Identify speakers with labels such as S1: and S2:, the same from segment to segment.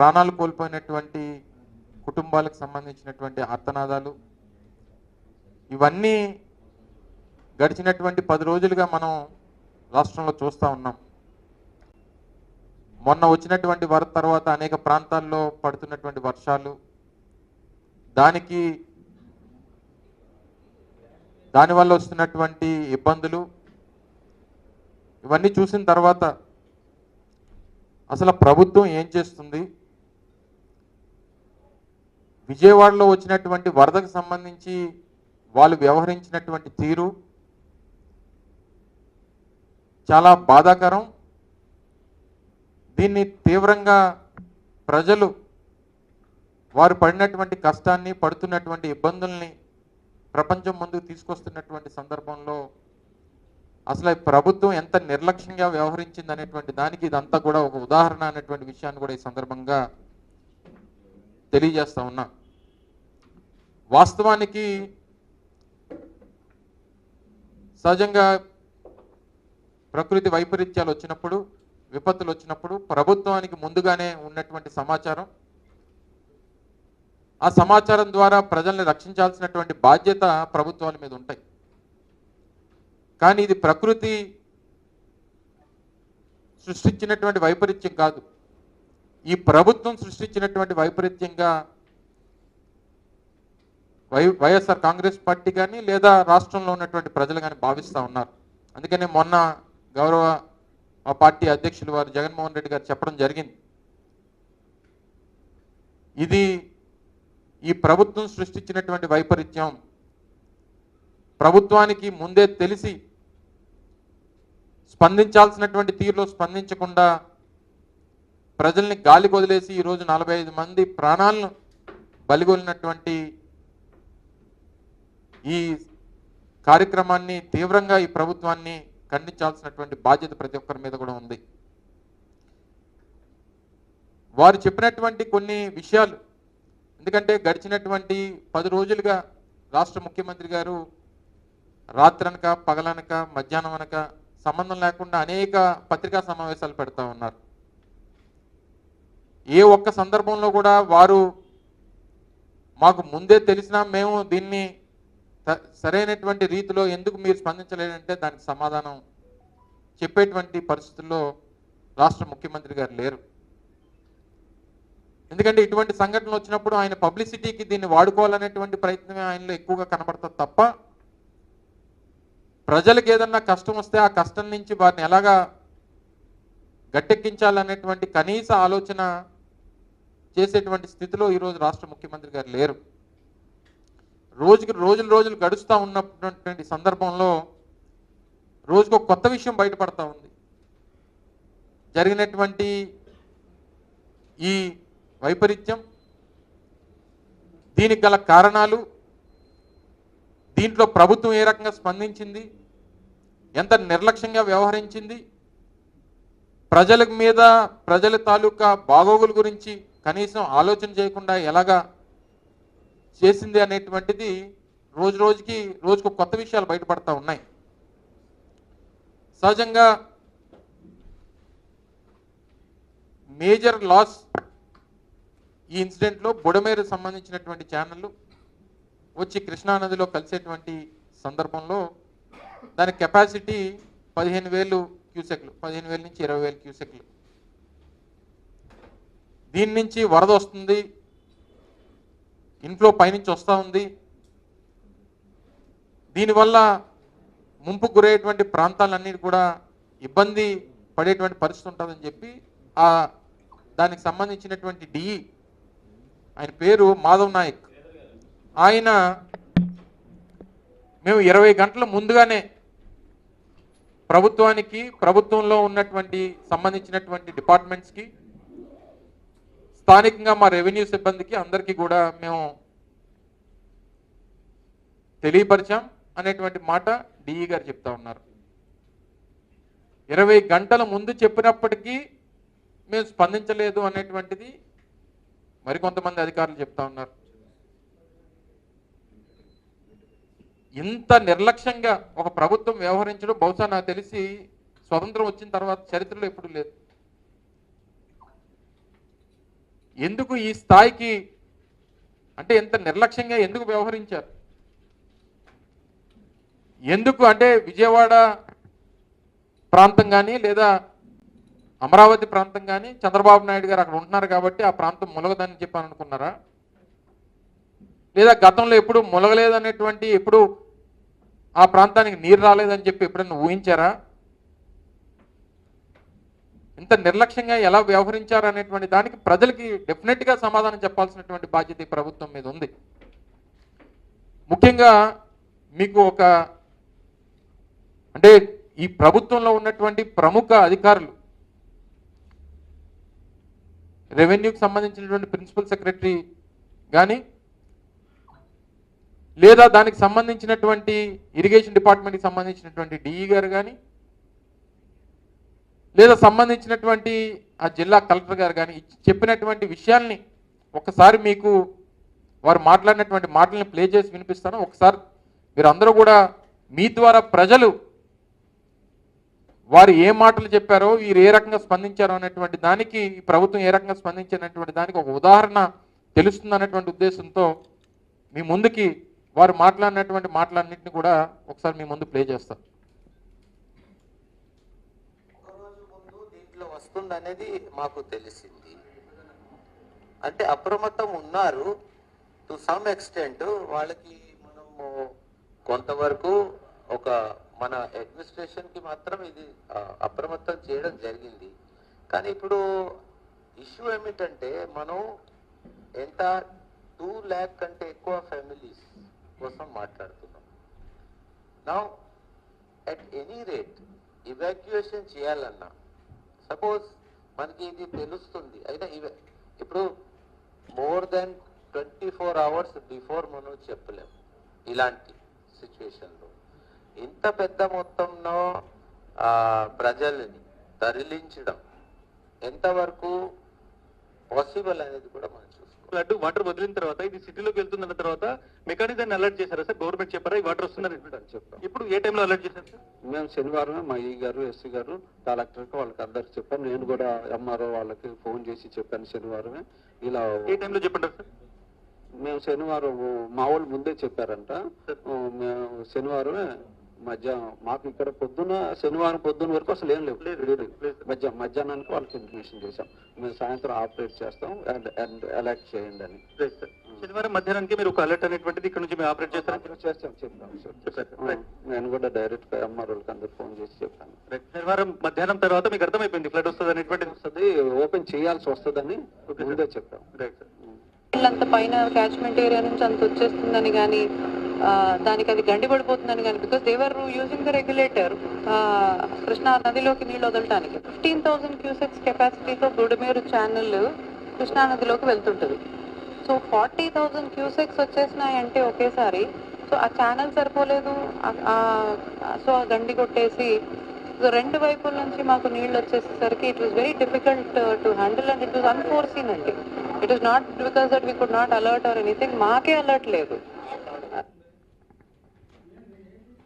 S1: ప్రాణాలు కోల్పోయినటువంటి కుటుంబాలకు సంబంధించినటువంటి ఆర్తనాదాలు ఇవన్నీ గడిచినటువంటి పది రోజులుగా మనం రాష్ట్రంలో చూస్తూ ఉన్నాం. మొన్న వచ్చినటువంటి వరద తర్వాత అనేక ప్రాంతాల్లో పడుతున్నటువంటి వర్షాలు. దానికి దానివల్ల వస్తున్నటువంటి ఇబ్బందులు. ఇవన్నీ చూసిన తర్వాత అసలు ప్రభుత్వం ఏం చేస్తుంది? విజయవాడలో వచ్చినటువంటి వరదకు సంబంధించి వాళ్ళు వ్యవహరించినటువంటి తీరు చాలా బాధాకరం. దీన్ని తీవ్రంగా ప్రజలు వారు పడినటువంటి కష్టాన్ని పడుతున్నటువంటి ఇబ్బందుల్ని ప్రపంచం ముందుకు తీసుకొస్తున్నటువంటి సందర్భంలో అసలు ప్రభుత్వం ఎంత నిర్లక్ష్యంగా వ్యవహరించింది అనేటువంటి దానికి ఇదంతా కూడా ఒక ఉదాహరణ అనేటువంటి విషయాన్ని కూడా ఈ సందర్భంగా తెలియజేస్తా ఉన్నా. వాస్తవానికి సహజంగా ప్రకృతి వైపరీత్యాలు వచ్చినప్పుడు విపత్తులు వచ్చినప్పుడు ప్రభుత్వానికి ముందుగానే ఉన్నటువంటి సమాచారం. ఆ సమాచారం ద్వారా ప్రజల్ని రక్షించాల్సినటువంటి బాధ్యత ప్రభుత్వాల మీద ఉంటాయి. కానీ ఇది ప్రకృతి సృష్టించినటువంటి వైపరీత్యం కాదు. ఈ ప్రభుత్వం సృష్టించినటువంటి వైపరీత్యంగా వై వైఎస్ఆర్ కాంగ్రెస్ పార్టీ కానీ లేదా రాష్ట్రంలో ఉన్నటువంటి ప్రజలు కానీ భావిస్తూ ఉన్నారు. అందుకనే మొన్న గౌరవ మా పార్టీ అధ్యక్షులు వారు జగన్మోహన్ రెడ్డి గారు చెప్పడం జరిగింది. ఇది ఈ ప్రభుత్వం సృష్టించినటువంటి వైపరీత్యం. ప్రభుత్వానికి ముందే తెలిసి స్పందించాల్సినటువంటి తీరులో స్పందించకుండా ప్రజల్ని గాలి వదిలేసి ఈరోజు నలభై ఐదు మంది ప్రాణాలను బలిగొలినటువంటి ఈ కార్యక్రమాన్ని తీవ్రంగా ఈ ప్రభుత్వాన్ని ఖండించాల్సినటువంటి బాధ్యత ప్రతి ఒక్కరి మీద కూడా ఉంది. వారు చెప్పినటువంటి కొన్ని విషయాలు ఎందుకంటే గడిచినటువంటి పది రోజులుగా రాష్ట్ర ముఖ్యమంత్రి గారు రాత్రనక పగలనక మధ్యాహ్నం అనక సంబంధం లేకుండా అనేక పత్రికా సమావేశాలు పెడతా ఉన్నారు. ఏ ఒక్క సందర్భంలో కూడా వారు మాకు ముందే తెలిసినా మేము దీన్ని సరైనటువంటి రీతిలో ఎందుకు మీరు స్పందించలేదంటే దానికి సమాధానం చెప్పేటువంటి పరిస్థితుల్లో రాష్ట్ర ముఖ్యమంత్రి గారు లేరు. ఎందుకంటే ఇటువంటి సంఘటనలు వచ్చినప్పుడు ఆయన పబ్లిసిటీకి దీన్ని వాడుకోవాలనేటువంటి ప్రయత్నమే ఆయనలో ఎక్కువగా కనబడుతుంది తప్ప ప్రజలకు ఏదన్నా కష్టం వస్తే ఆ కష్టం నుంచి వారిని ఎలాగా గట్టెక్కించాలనేటువంటి కనీస ఆలోచన చేసేటువంటి స్థితిలో ఈరోజు రాష్ట్ర ముఖ్యమంత్రి గారు లేరు. రోజుకి రోజులు రోజులు గడుస్తూ ఉన్నటువంటి సందర్భంలో రోజుకు ఒక కొత్త విషయం బయటపడతా ఉంది. జరిగినటువంటి ఈ వైపరీత్యం దీనికి గల కారణాలు దీంట్లో ప్రభుత్వం ఏ రకంగా స్పందించింది ఎంత నిర్లక్ష్యంగా వ్యవహరించింది ప్రజల మీద ప్రజల తాలూకా బాగోగుల గురించి కనీసం ఆలోచన చేయకుండా ఎలాగా చేసింది అనేటువంటిది రోజు రోజుకి రోజుకు కొత్త విషయాలు బయటపడతా ఉన్నాయి. సహజంగా మేజర్ లాస్ ఈ ఇన్సిడెంట్లో బుడమేరు సంబంధించినటువంటి ఛానళ్ళు వచ్చి కృష్ణానదిలో కలిసేటువంటి సందర్భంలో దాని కెపాసిటీ పదిహేను వేలు క్యూసెక్లు పదిహేను వేల నుంచి ఇరవై వేలు క్యూసెక్లు. దీని నుంచి వరద వస్తుంది ఇంట్లో పైనుంచి వస్తూ ఉంది. దీనివల్ల ముంపు గురయ్యేటువంటి ప్రాంతాలన్నీ కూడా ఇబ్బంది పడేటువంటి పరిస్థితి ఉంటుందని చెప్పి ఆ దానికి సంబంధించినటువంటి డిఈ ఆయన పేరు మాధవ్ నాయక్. ఆయన మేము ఇరవై గంటల ముందుగానే ప్రభుత్వానికి ప్రభుత్వంలో ఉన్నటువంటి సంబంధించినటువంటి డిపార్ట్మెంట్స్కి స్థానికంగా మా రెవెన్యూ సిబ్బందికి అందరికీ కూడా మేము తెలియపరిచాం అనేటువంటి మాట డిఈ గారు చెప్తా ఉన్నారు. ఇరవై గంటల ముందు చెప్పినప్పటికీ మేము స్పందించలేదు అనేటువంటిది మరికొంతమంది అధికారులు చెప్తా ఉన్నారు. ఇంత నిర్లక్ష్యంగా ఒక ప్రభుత్వం వ్యవహరించడం బహుశా నాకు తెలిసి స్వతంత్రం వచ్చిన తర్వాత చరిత్రలో ఎప్పుడు లేదు. ఎందుకు ఈ స్థాయికి అంటే ఎంత నిర్లక్ష్యంగా ఎందుకు వ్యవహరించారు? ఎందుకు అంటే విజయవాడ ప్రాంతం కానీ లేదా అమరావతి ప్రాంతం కానీ చంద్రబాబు నాయుడు గారు అక్కడ ఉంటున్నారు కాబట్టి ఆ ప్రాంతం మొలగదని చెప్పని అనుకున్నారా లేదా గతంలో ఎప్పుడు ములగలేదనేటువంటి ఎప్పుడు ఆ ప్రాంతానికి నీరు రాలేదని చెప్పి ఎప్పుడైనా ఊహించారా? ఇంత నిర్లక్ష్యంగా ఎలా వ్యవహరించారు అనేటువంటి దానికి ప్రజలకి డెఫినెట్గా సమాధానం చెప్పాల్సినటువంటి బాధ్యత ప్రభుత్వం మీద ఉంది. ముఖ్యంగా మీకు ఒక అంటే ఈ ప్రభుత్వంలో ఉన్నటువంటి ప్రముఖ అధికారులు రెవెన్యూకి సంబంధించినటువంటి ప్రిన్సిపల్ సెక్రటరీ కానీ లేదా దానికి సంబంధించినటువంటి ఇరిగేషన్ డిపార్ట్మెంట్కి సంబంధించినటువంటి డిఈ గారు కానీ లేదా సంబంధించినటువంటి ఆ జిల్లా కలెక్టర్ గారు కానీ చెప్పినటువంటి విషయాల్ని ఒకసారి మీకు వారు మాట్లాడినటువంటి మాటల్ని ప్లే చేసి వినిపిస్తాను. ఒకసారి మీరు అందరూ కూడా మీ ద్వారా ప్రజలు వారు ఏ మాటలు చెప్పారో వీరు ఏ రకంగా స్పందించారో అనేటువంటి దానికి ఈ ప్రభుత్వం ఏ రకంగా స్పందించినటువంటి దానికి ఒక ఉదాహరణ తెలుస్తుంది అనేటువంటి ఉద్దేశంతో మీ ముందుకి వారు మాట్లాడినటువంటి మాటలన్నింటినీ కూడా ఒకసారి మీ ముందు ప్లే చేస్తారు
S2: ఒక రోజు ముందు వస్తుందనేది వస్తుంది అనేది మాకు తెలిసింది. అంటే అప్రమత్తం ఉన్నారు. టు సమ్ ఎక్స్టెంట్ వాళ్ళకి మనము కొంతవరకు ఒక మన అడ్మినిస్ట్రేషన్కి మాత్రం ఇది అప్రమత్తం చేయడం జరిగింది. కానీ ఇప్పుడు ఇష్యూ ఏమిటంటే మనం ఎంత టూ ల్యాక్ కంటే ఎక్కువ ఫ్యామిలీస్ కోసం మాట్లాడుతున్నాం. నా అట్ ఎనీ రేట్ ఇవాక్యుయేషన్ చేయాలన్నా సపోజ్ మనకి ఇది తెలుస్తుంది. అయితే ఇవే ఇప్పుడు more than twenty four hours before మనం చెప్పలేము ఇలాంటి సిచ్యువేషన్లో ఇంత పెద్ద మొత్తంలో ప్రజల్ని తరలించడం ఎంతవరకు పాసిబుల్ అనేది కూడా మనం చూసుకోవాలి.
S3: వాటర్ వదిలిన తర్వాత ఇది సిటీలోకి వెళ్తుందన్న తర్వాత మెకానిజాన్ని అలర్ట్ చేశారా సార్? గవర్నమెంట్ చెప్పారా? ఈ వాటర్ వస్తుందని
S4: చెప్పాం
S3: ఇప్పుడు ఏ టైంలో అలర్ట్ చేశారు సార్?
S4: మేము శనివారమే మా ఈ గారు ఎస్సీ గారు కలెక్టర్కి వాళ్ళకి అందరికి చెప్పాను. నేను కూడా ఎంఆర్ఓ వాళ్ళకి ఫోన్ చేసి చెప్పాను శనివారమే. ఇలా
S3: ఏ టైంలో చెప్పంటారు సార్?
S4: మేము శనివారం మా వాళ్ళు ముందే చెప్పారంట. మేము శనివారమే మధ్యాహ్నం మాకు ఇక్కడ పొద్దున శనివారం పొద్దున వరకు అసలు ఏం లేవు.
S3: లేదు,
S4: లేదు.
S3: లేదు.
S4: మధ్య మధ్యాహ్నానికి వాళ్ళకి ఇన్ఫర్మేషన్ చేశాం. మేము సాయంత్రం ఆపరేట్ చేస్తాం అండ్ అండ్ అలర్ట్ చేయండి అని.
S3: Right sir. శనివారం మధ్యాహ్నానికి మీరు ఒక అలర్ట్ అనేటువంటిది ఇక్కడ నుంచి మేము ఆపరేట్
S4: చేస్తాం. చెప్పాం
S3: చెప్పారు.
S4: సార్. నేను కూడా డైరెక్ట్గా ఎంఆర్ఓకి అందరు ఫోన్ చేసి చెప్పాను
S3: రైట్. శనివారం మధ్యాహ్నం తర్వాత మీకు అర్థమైపోయింది ఫ్లడ్ వస్తుంది అనేటువంటిది?
S4: వస్తుంది ఓపెన్ చేయాల్సి వస్తుందని. ముందే
S3: సార్
S5: అంత పైన క్యాచ్మెంట్ ఏరియా నుంచి అంత వచ్చేస్తుందని కానీ దానికి అది గండిపడిపోతుందని కానీ because they're using the regulator Krishna నదిలోకి నీళ్ళు వదలటానికి. ఫిఫ్టీన్ థౌసండ్ క్యూసెక్స్ కెపాసిటీతో గుడిమేరు ఛానల్ కృష్ణా నదిలోకి వెళ్తుంటుంది. సో ఫార్టీ థౌసండ్ క్యూసెక్స్ వచ్చేసినాయంటే ఒకేసారి సో ఆ ఛానల్ సరిపోలేదు ఆ- సో ఆ గండి కొట్టేసి సో రెండు వైపుల నుంచి మాకు నీళ్ళు వచ్చేసరికి it was very difficult to handle and it was unforeseen అండి. It is not because that we could not alert or anything మాకే అలర్ట్ లేదు.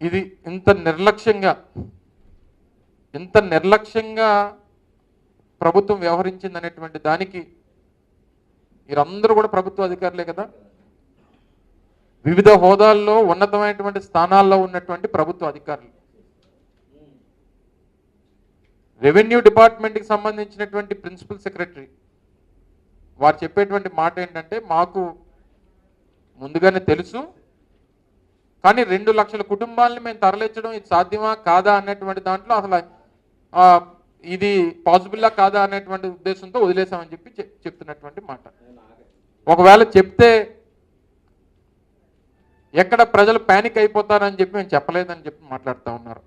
S1: ఇది ఇంత నిర్లక్ష్యంగా ఇంత నిర్లక్ష్యంగా ప్రభుత్వం వ్యవహరించింది అనేటువంటి దానికి మీరందరూ కూడా ప్రభుత్వ అధికారులే కదా. వివిధ హోదాల్లో ఉన్నతమైనటువంటి స్థానాల్లో ఉన్నటువంటి ప్రభుత్వ అధికారులు. రెవెన్యూ డిపార్ట్మెంట్కి సంబంధించినటువంటి ప్రిన్సిపల్ సెక్రటరీ వారు చెప్పేటువంటి మాట ఏంటంటే మాకు ముందుగానే తెలుసు కానీ రెండు లక్షల కుటుంబాలని మేము తరలించడం ఇది సాధ్యమా? కాదా అనేటువంటి దాంట్లో అసలు ఇది పాసిబుల్లా కాదా అనేటువంటి ఉద్దేశంతో వదిలేసామని చెప్పి చెప్- చెప్తున్నటువంటి మాట. ఒకవేళ చెప్తే ఎక్కడ ప్రజలు ప్యానిక్ అయిపోతారని చెప్పి మేము చెప్పలేదని చెప్పి మాట్లాడుతూ ఉన్నారు.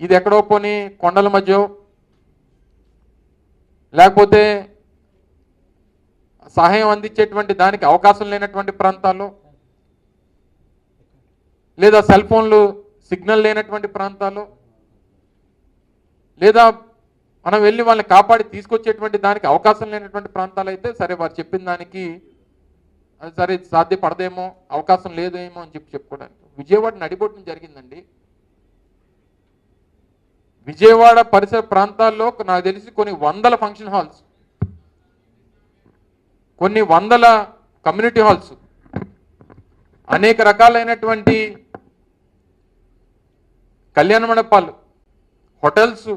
S1: ఇది ఎక్కడో పోని కొండల మధ్య లేకపోతే సహాయం అందించేటువంటి దానికి అవకాశం లేనటువంటి ప్రాంతాల్లో లేదా సెల్ ఫోన్లు సిగ్నల్ లేనటువంటి ప్రాంతాల్లో లేదా మనం వెళ్ళి వాళ్ళని కాపాడి తీసుకొచ్చేటువంటి దానికి అవకాశం లేనటువంటి ప్రాంతాలు అయితే సరే వారు చెప్పిన దానికి అది సరే సాధ్యపడదేమో అవకాశం లేదేమో అని చెప్పి చెప్పుకోవడానికి. విజయవాడ నడిపోవడం జరిగిందండి. విజయవాడ పరిసర ప్రాంతాల్లో నాకు తెలిసి కొన్ని వందల ఫంక్షన్ హాల్స్ కొన్ని వందల కమ్యూనిటీ హాల్స్ అనేక రకాలైనటువంటి కళ్యాణ మండపాలు హోటల్స్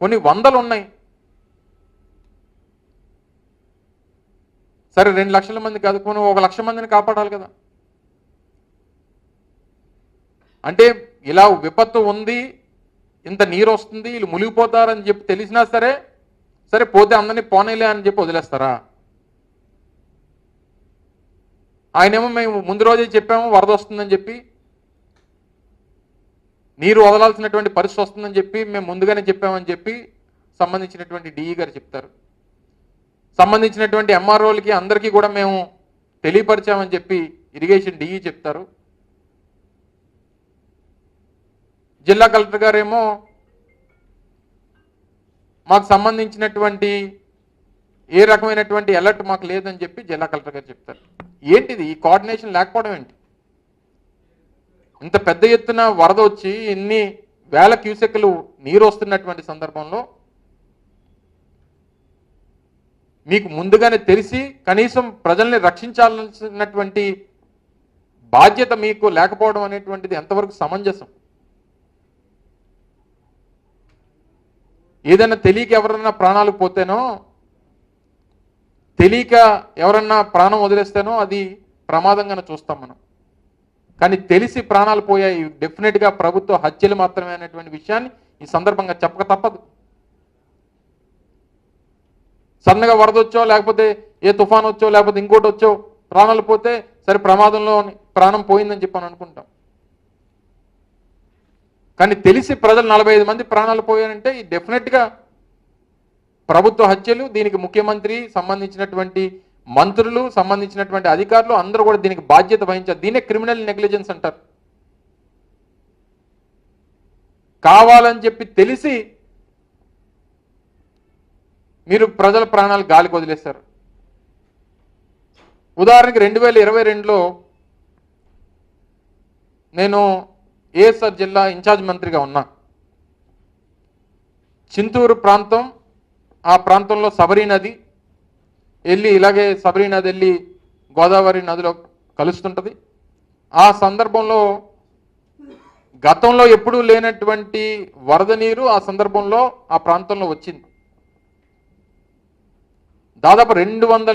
S1: కొన్ని వందలు ఉన్నాయి. సరే రెండు లక్షల మంది కాదు కొన్ని ఒక లక్ష మందిని కాపాడాలి కదా. అంటే ఇలా విపత్తు ఉంది ఇంత నీరు వస్తుంది వీళ్ళు మునిగిపోతారని చెప్పి తెలిసినా సరే సరే పోతే అందరినీ పోనేలే అని చెప్పి వదిలేస్తారా? ఆయనేమో మేము ముందు రోజే చెప్పాము వరద వస్తుందని చెప్పి. నీరు వదలాల్సినటువంటి పరిస్థితి వస్తుందని చెప్పి మేము ముందుగానే చెప్పామని చెప్పి సంబంధించినటువంటి డిఈ గారు చెప్తారు. సంబంధించినటువంటి ఎంఆర్ఓలకి అందరికీ కూడా మేము తెలియపరిచామని చెప్పి ఇరిగేషన్ డిఈ చెప్తారు. జిల్లా కలెక్టర్ గారేమో మాకు సంబంధించినటువంటి ఏ రకమైనటువంటి అలర్ట్ మాకు లేదని చెప్పి జిల్లా కలెక్టర్ గారు చెప్తారు. ఏంటిది? ఈ కోఆర్డినేషన్ లేకపోవడం ఏంటి? ఇంత పెద్ద ఎత్తున వరద వచ్చి ఇన్ని వేల క్యూసెక్లు నీరు వస్తున్నటువంటి సందర్భంలో మీకు ముందుగానే తెలిసి కనీసం ప్రజల్ని రక్షించాల్సినటువంటి బాధ్యత మీకు లేకపోవడం అనేటువంటిది ఎంతవరకు సమంజసం? ఏదైనా తెలియక ఎవరన్నా ప్రాణాలు పోతేనో తెలియక ఎవరన్నా ప్రాణం వదిలేస్తేనో అది ప్రమాదంగానే చూస్తాం మనం. కానీ తెలిసి ప్రాణాలు పోయాయి డెఫినెట్గా ప్రభుత్వ హత్యలు మాత్రమే అనేటువంటి విషయాన్ని ఈ సందర్భంగా చెప్పక తప్పదు. సన్నగా వరద వచ్చో లేకపోతే ఏ తుఫాన్ వచ్చో లేకపోతే ఇంకోటి వచ్చో ప్రాణాలు పోతే సరే ప్రమాదంలో ప్రాణం పోయిందని చెప్పాను అనుకుంటాం. కానీ తెలిసి ప్రజలు నలభై ఐదు మంది ప్రాణాలు పోయారంటే ఈ డెఫినెట్గా ప్రభుత్వ హత్యలు దీనికి ముఖ్యమంత్రి సంబంధించినటువంటి మంత్రులు సంబంధించినటువంటి అధికారులు అందరూ కూడా దీనికి బాధ్యత వహించారు. దీనే క్రిమినల్ నెగ్లిజెన్స్ అంటారు. కావాలని చెప్పి తెలిసి మీరు ప్రజల ప్రాణాలు గాలికి వదిలేస్తారు. ఉదాహరణకి రెండు వేల ఇరవై రెండులో నేను ఏఎస్ఆర్ జిల్లా ఇన్ఛార్జ్ మంత్రిగా ఉన్నా. చింతూరు ప్రాంతం ఆ ప్రాంతంలో సబరీ నది వెళ్ళి ఇలాగే సబరీ నది వెళ్ళి గోదావరి నదిలో కలుస్తుంటుంది. ఆ సందర్భంలో గతంలో ఎప్పుడూ లేనటువంటి వరద నీరు ఆ సందర్భంలో ఆ ప్రాంతంలో వచ్చింది. దాదాపు రెండు వందల